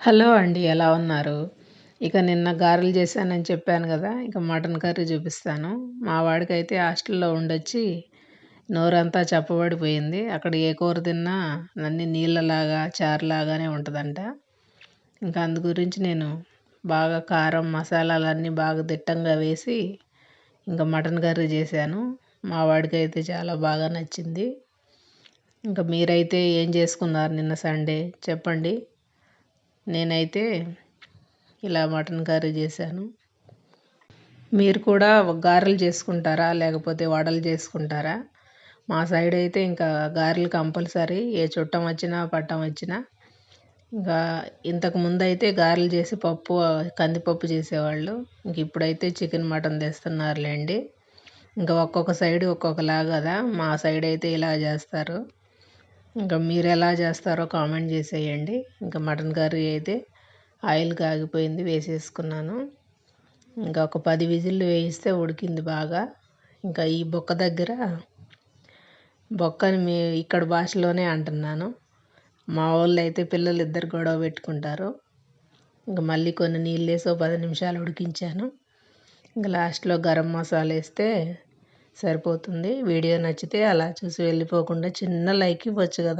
Hello అండి ఎలా ఉన్నారు? ఇక నిన్న గారెలు చేశానని చెప్పాను కదా ఇక మటన్ కర్రీ చూపిస్తాను. మా వాడికైతే హాస్టల్లో ఉండొచ్చి నోరంతా చెప్పబడిపోయింది. అక్కడ ఏ కూర తిన్నా అన్ని నీళ్ళలాగా చారులాగానే ఉంటుందంట. ఇంకా అందు గురించి నేను బాగా కారం మసాలాలన్నీ బాగా దిట్టంగా వేసి ఇంకా మటన్ కర్రీ చేశాను. మా వాడికైతే చాలా బాగా నచ్చింది. ఇంకా మీరైతే ఏం చేసుకున్నారు నిన్న సండే? చెప్పండి. నేనైతే ఇలా మటన్ కర్రీ చేశాను. మీరు కూడా గారెలు చేసుకుంటారా? లేకపోతే వడలు చేసుకుంటారా? మా సైడ్ అయితే ఇంకా గారెలు కంపల్సరీ. ఏ చుట్టం వచ్చినా పట్టం వచ్చినా. ఇంకా ఇంతకు ముందు అయితే గారెలు చేసి పప్పు కందిపప్పు చేసేవాళ్ళు. ఇంక ఇప్పుడైతే చికెన్ మటన్ తెస్తున్నారులేండి. ఇంకా ఒక్కొక్క సైడ్ ఒక్కొక్కలాగా కదా. మా సైడ్ అయితే ఇలా చేస్తారు. ఇంకా మీరు ఎలా చేస్తారో కామెంట్ చేసేయండి. ఇంకా మటన్ కర్రీ అయితే ఆయిల్ కాగిపోయింది వేసేసుకున్నాను. ఇంకా ఒక పది విజిల్లు వేయిస్తే ఉడికింది బాగా. ఇంకా ఈ బొక్క దగ్గర బొక్కని మీ ఇక్కడ భాషలోనే అంటున్నాను. మా వాళ్ళు అయితే పిల్లలు ఇద్దరు గొడవ పెట్టుకుంటారు. ఇంకా మళ్ళీ కొన్ని నీళ్ళు వేసి పది నిమిషాలు ఉడికించాను. ఇంకా లాస్ట్లో గరం మసాలా వేస్తే సరిపోతుంది. వీడియో నచ్చితే అలా చూసి వెళ్ళిపోకుండా చిన్న లైక్ ఇవ్వచ్చు కదా.